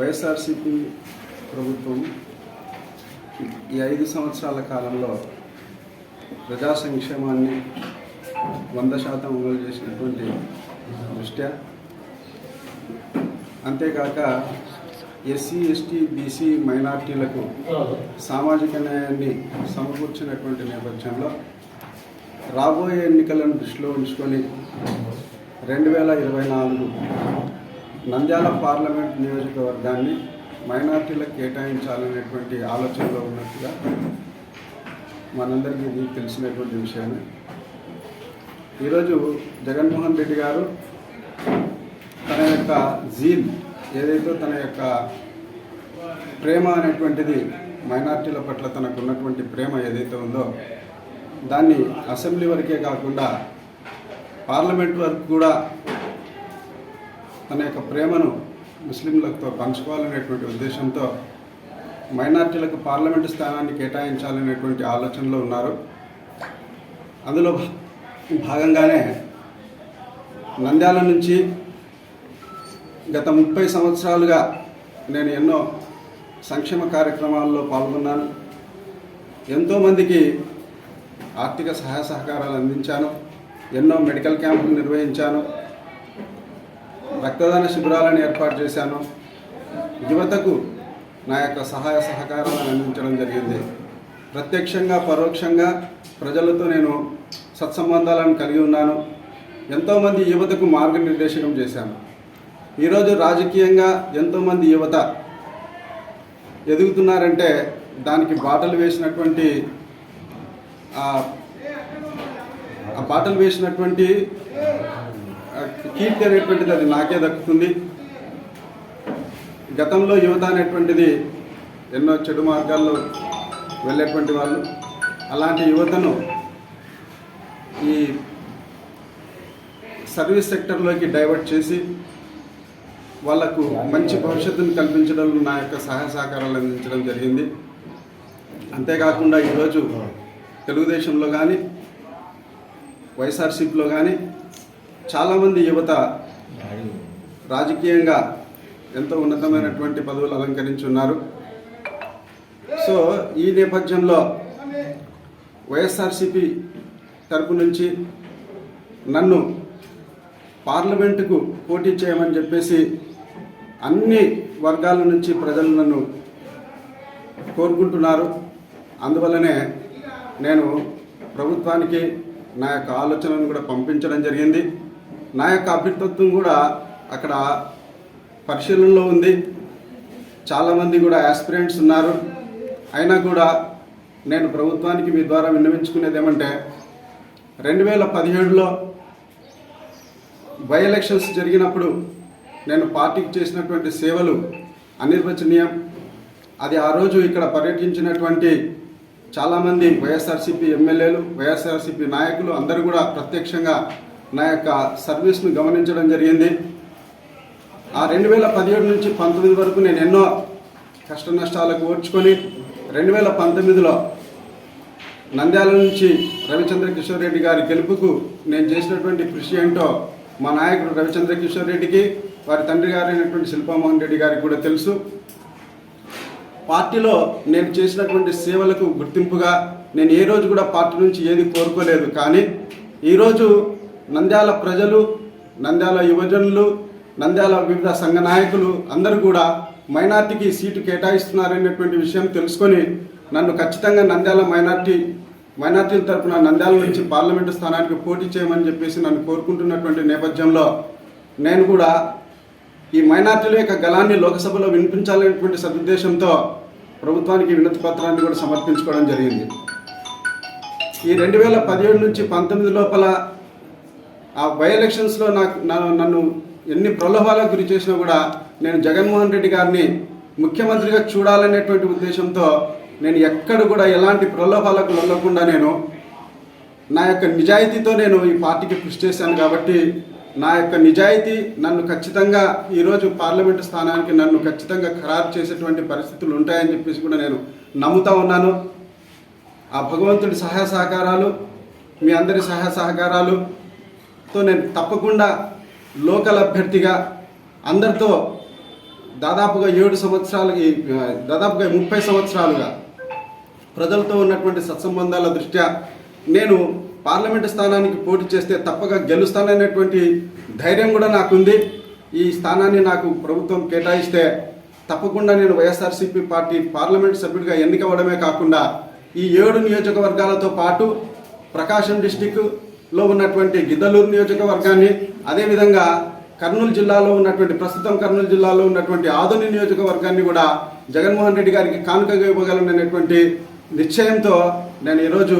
వైఎస్ఆర్సీపీ ప్రభుత్వం ఈ ఐదు సంవత్సరాల కాలంలో ప్రజా సంక్షేమాన్ని వంద శాతం అమలు చేసినటువంటి దృష్ట్యా? అంతేకాక ఎస్సీ ఎస్టీ బీసీ మైనార్టీలకు సామాజిక న్యాయాన్ని సమకూర్చినటువంటి నేపథ్యంలో రాబోయే ఎన్నికలను దృష్టిలో ఉంచుకొని రెండు వేల ఇరవై నాలుగు నంద్యాల పార్లమెంట్ నియోజకవర్గాన్ని మైనార్టీలకు కేటాయించాలనేటువంటి ఆలోచనలో ఉన్నట్టుగా మనందరికీ ఇది తెలిసినటువంటి విషయమే. ఈరోజు జగన్మోహన్ రెడ్డి గారు తన యొక్క జీల్ ఏదైతే తన యొక్క ప్రేమ అనేటువంటిది మైనార్టీల పట్ల తనకు ఉన్నటువంటి ప్రేమ ఏదైతే ఉందో దాన్ని అసెంబ్లీ వరకే కాకుండా పార్లమెంట్ వరకు కూడా తన యొక్క ప్రేమను ముస్లింలతో పంచుకోవాలనేటువంటి ఉద్దేశంతో మైనార్టీలకు పార్లమెంటు స్థానాన్ని కేటాయించాలనేటువంటి ఆలోచనలో ఉన్నారు. అందులో భాగంగానే నంద్యాల నుంచి గత ముప్పై సంవత్సరాలుగా నేను ఎన్నో సంక్షేమ కార్యక్రమాల్లో పాల్గొన్నాను. ఎంతోమందికి ఆర్థిక సహాయ సహకారాలు అందించాను. ఎన్నో మెడికల్ క్యాంపులు నిర్వహించాను. రక్తదాన శిబిరాలను ఏర్పాటు చేశాను. యువతకు నా యొక్క సహాయ సహకారాలను అందించడం జరిగింది. ప్రత్యక్షంగా పరోక్షంగా ప్రజలతో నేను సత్సంబంధాలను కలిగి ఉన్నాను. ఎంతోమంది యువతకు మార్గనిర్దేశకం చేశాను. ఈరోజు రాజకీయంగా ఎంతోమంది యువత ఎదుగుతున్నారంటే దానికి బాటలు వేసినటువంటి ఆ బాటలు వేసినటువంటి కీర్తి అనేటువంటిది అది నాకే దక్కుతుంది. గతంలో యువత అనేటువంటిది ఎన్నో చెడు మార్గాల్లో వెళ్ళేటువంటి వాళ్ళు. అలాంటి యువతను ఈ సర్వీస్ సెక్టర్లోకి డైవర్ట్ చేసి వాళ్ళకు మంచి భవిష్యత్తును కల్పించడంలో నా యొక్క సహాయ సహకారాలు అందించడం జరిగింది. అంతేకాకుండా ఈరోజు తెలుగుదేశంలో కానీ వైఎస్ఆర్సీపీలో కానీ చాలామంది యువత రాజకీయంగా ఎంతో ఉన్నతమైనటువంటి పదవులు అలంకరించి ఉన్నారు సో ఈ నేపథ్యంలో వైఎస్ఆర్సీపీ తరపు నుంచి నన్ను పార్లమెంటుకు పోటీ చేయమని చెప్పేసి అన్ని వర్గాల నుంచి ప్రజలు నన్ను కోరుకుంటున్నారు. అందువల్లనే నేను ప్రభుత్వానికి నా యొక్క ఆలోచనను కూడా పంపించడం జరిగింది. నా యొక్క అభ్యర్థత్వం కూడా అక్కడ పరిశీలనలో ఉంది. చాలామంది కూడా యాస్పిరెంట్స్ ఉన్నారు. అయినా కూడా నేను ప్రభుత్వానికి మీ ద్వారా విన్నవించుకునేది ఏమంటే రెండు వేల పదిహేడులో బై ఎలక్షన్స్ జరిగినప్పుడు నేను పార్టీకి చేసినటువంటి సేవలు అనిర్వచనీయం. అది ఆ రోజు ఇక్కడ పర్యటించినటువంటి చాలామంది వైఎస్ఆర్సీపీ ఎమ్మెల్యేలు వైఎస్ఆర్సీపీ నాయకులు అందరూ కూడా ప్రత్యక్షంగా నా యొక్క సర్వీస్ను గమనించడం జరిగింది. ఆ రెండు వేల పదిహేడు నుంచి పంతొమ్మిది వరకు నేను ఎన్నో కష్ట నష్టాలకు ఓర్చుకొని రెండు వేల పంతొమ్మిదిలో నంద్యాల నుంచి రవిచంద్ర కిషోర్ రెడ్డి గారి గెలుపుకు నేను చేసినటువంటి కృషి ఏంటో మా నాయకుడు రవిచంద్ర కిషోర్ రెడ్డికి వారి తండ్రి గారైనటువంటి శిల్పామోహన్ రెడ్డి గారికి కూడా తెలుసు. పార్టీలో నేను చేసినటువంటి సేవలకు గుర్తింపుగా నేను ఏ రోజు కూడా పార్టీ నుంచి ఏది కోరుకోలేదు. కానీ ఈరోజు నంద్యాల ప్రజలు నంద్యాల యువజనులు నంద్యాల వివిధ సంఘ నాయకులు అందరూ కూడా మైనార్టీకి సీటు కేటాయిస్తున్నారనేటువంటి విషయం తెలుసుకొని నన్ను ఖచ్చితంగా నంద్యాల మైనార్టీ మైనార్టీల తరపున నంద్యాల నుంచి పార్లమెంటు స్థానానికి పోటీ చేయమని చెప్పేసి నన్ను కోరుకుంటున్నటువంటి నేపథ్యంలో నేను కూడా ఈ మైనార్టీల యొక్క గలాన్ని లోకసభలో వినిపించాలనేటువంటి సదుద్దేశంతో ప్రభుత్వానికి వినతి పత్రాన్ని కూడా సమర్పించుకోవడం జరిగింది. ఈ రెండు వేల పదిహేడు నుంచి పంతొమ్మిది లోపల ఆ బై ఎలక్షన్స్లో నాకు నన్ను ఎన్ని ప్రలోభాలకు గురి చేసినా కూడా నేను జగన్మోహన్ రెడ్డి గారిని ముఖ్యమంత్రిగా చూడాలనేటువంటి ఉద్దేశంతో నేను ఎక్కడ కూడా ఎలాంటి ప్రలోభాలకు లొంగకుండా నేను నా యొక్క నిజాయితీతో నేను ఈ పార్టీకి కృషి చేశాను కాబట్టి నా యొక్క నిజాయితీ నన్ను ఖచ్చితంగా ఈరోజు పార్లమెంటు స్థానానికి నన్ను ఖచ్చితంగా ఖరారు చేసేటువంటి పరిస్థితులు ఉంటాయని చెప్పేసి కూడా నేను నమ్ముతా ఉన్నాను. ఆ భగవంతుడి సహాయ సహకారాలు మీ అందరి సహాయ సహకారాలు సో నేను తప్పకుండా లోకల్ అభ్యర్థిగా అందరితో దాదాపుగా ఏడు సంవత్సరాలు దాదాపుగా ముప్పై సంవత్సరాలుగా ప్రజలతో ఉన్నటువంటి సత్సంబంధాల దృష్ట్యా నేను పార్లమెంటు స్థానానికి పోటీ చేస్తే తప్పక గెలుస్తాననేటువంటి ధైర్యం కూడా నాకుంది. ఈ స్థానాన్ని నాకు ప్రభుత్వం కేటాయిస్తే తప్పకుండా నేను వైఎస్ఆర్సీపీ పార్టీ పార్లమెంట్ సభ్యుడిగా ఎన్నికవ్వడమే కాకుండా ఈ ఏడు నియోజకవర్గాలతో పాటు ప్రకాశం డిస్టిక్ లో ఉన్నటువంటి గిద్దలూరు నియోజకవర్గాన్ని అదేవిధంగా కర్నూలు జిల్లాలో ఉన్నటువంటి ప్రస్తుతం కర్నూలు జిల్లాలో ఉన్నటువంటి ఆదోని నియోజకవర్గాన్ని కూడా జగన్మోహన్ రెడ్డి గారికి కానుకగా ఇవ్వగలననేటువంటి నిశ్చయంతో నేను ఈరోజు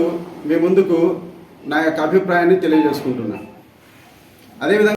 మీ ముందుకు నా యొక్క అభిప్రాయాన్ని తెలియజేసుకుంటున్నాను. అదేవిధంగా